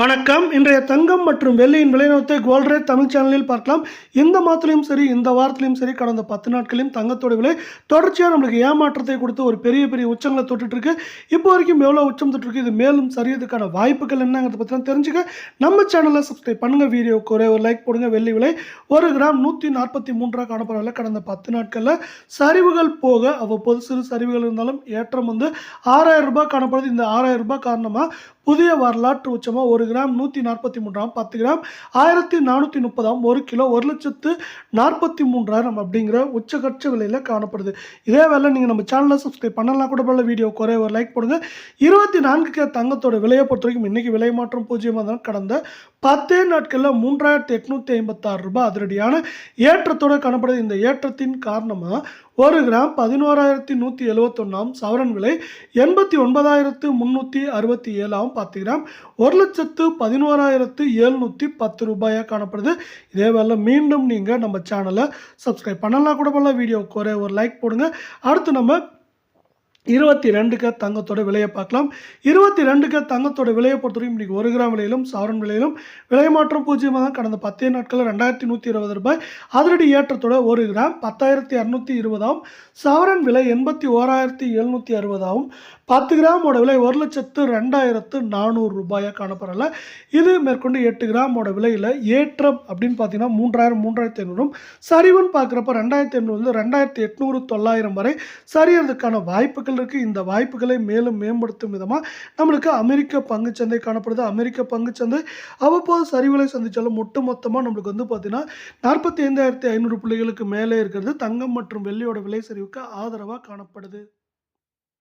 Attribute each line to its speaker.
Speaker 1: வணக்கம். இன்றைய தங்கம் மற்றும் வெள்ளியின் விலைநிறுவத்தை கோல்ட் ரேட் தமிழ் சேனலில் பார்க்கலாம். இந்த மாதத்துலையும் சரி இந்த வாரத்திலையும் சரி கடந்த பத்து நாட்களையும் தங்கத்தோட விலை தொடர்ச்சியாக நம்மளுக்கு ஏமாற்றத்தை கொடுத்து ஒரு பெரிய பெரிய உச்சங்களை தொட்டுட்ருக்கு. இப்போ வரைக்கும் எவ்வளோ உச்சம் தொட்டிருக்கு இது மேலும் சரியதுக்கான வாய்ப்புகள் என்னங்கிறத பற்றிலாம் தெரிஞ்சுக்க நம்ம சேனலை சப்ஸ்கிரைப் பண்ணுங்கள் வீடியோக்கு ஒரே ஒரு லைக் போடுங்க. வெள்ளி விலை ஒரு கிராம் நூற்றி நாற்பத்தி மூன்றாக காணப்படவில்லை. கடந்த பத்து நாட்களில் சரிவுகள் போக அவ்வப்போது சிறு சரிவுகள் இருந்தாலும் ஏற்றம் வந்து ஆறாயிரம் ரூபாய் காணப்படுது. இந்த ஆறாயிரம் ரூபாய் காரணமாக புதிய வரலாற்று உச்சமாக ஒரு கிராம் நூற்றி நாற்பத்தி மூன்றாம் பத்து கிராம் ஆயிரத்தி நானூற்றி முப்பதாம் ஒரு கிலோ ஒரு லட்சத்து நாற்பத்தி மூன்றாயிரம் அப்படிங்கிற உச்சகட்ச விலையில் காணப்படுது. இதே வேலை நீங்கள் நம்ம சேனலை சப்ஸ்கிரைப் பண்ணலாம் கூட போல வீடியோ குறைய ஒரு லைக் போடுங்க. இருபத்தி நான்கு கே தங்கத்தோட விலையை பொறுத்த வரைக்கும் இன்றைக்கி விலை மாற்றம் பூஜ்ஜியமாக தான் கடந்த பத்தே நாட்களில் மூன்றாயிரத்தி எட்நூற்றி ஐம்பத்தாறு ரூபாய் அதிரடியான ஏற்றத்தோடு காணப்படுது. இந்த ஏற்றத்தின் காரணமாக ஒரு கிராம் பதினோராயிரத்தி நூற்றி எழுவத்தொன்னாம் சவரன் விலை எண்பத்தி ஒன்பதாயிரத்து முந்நூற்றி அறுபத்தி ஏழாம் பத்து கிராம். ஒரு லட்சத்து பதினோராயிரத்து எழுநூற்றி பத்து ரூபாயாக காணப்படுது. இதே வேலை மீண்டும் நீங்கள் நம்ம சேனலை சப்ஸ்கிரைப் பண்ணலாம் கூட பண்ணலாம் வீடியோ குறை ஒரு லைக் போடுங்க. அடுத்து நம்ம இருபத்தி ரெண்டுக்கு தங்கத்தோட விலையை பார்க்கலாம். இருபத்தி ரெண்டுக்கு தங்கத்தோட விலையை பொறுத்தவரைக்கும் இன்றைக்கி ஒரு கிராம் விலையிலும் சவரன் விலையிலும் விலை மாற்றம் பூஜ்ஜியமாக தான் கடந்த பத்தே நாட்களில் ரெண்டாயிரத்தி நூற்றி இருபது ரூபாய். அதிரடி ஏற்றத்தோட ஒரு கிராம் பத்தாயிரத்தி இரநூத்தி இருபதாகவும் சவரன் விலை எண்பத்தி ஓராயிரத்தி எழுநூற்றி அறுபதாகவும் பத்து கிராமோட விலை ஒரு லட்சத்து ரெண்டாயிரத்து நானூறு ரூபாயாக காணப்படல. இது மேற்கொண்டு எட்டு கிராமோட விலையில் ஏற்றம் அப்படின்னு பார்த்தீங்கன்னா மூன்றாயிரம் மூன்றாயிரத்தி ஐநூறும். சரிவுன்னு பார்க்குறப்ப ரெண்டாயிரத்தி எண்ணூறுல ரெண்டாயிரத்தி எட்நூறு தொள்ளாயிரம் வரை சரியறதுக்கான வாய்ப்பு மக்களுக்கு இந்த வாய்ப்புகளை மேலும் மேம்படுத்தும் விதமாக நம்மளுக்கு அமெரிக்க பங்குச்சந்தை காணப்படுது. அமெரிக்க பங்குச்சந்தை அவ்வப்போது சரிவுகளை சந்தித்தாலும் ஒட்டு மொத்தமாக நம்மளுக்கு வந்து பார்த்தீங்கன்னா நாற்பத்தி ஐந்தாயிரத்தி ஐநூறு புள்ளிகளுக்கு மேலே இருக்கிறது. தங்கம் மற்றும் வெள்ளியோட விலை சரிவுக்கு ஆதரவாக காணப்படுது.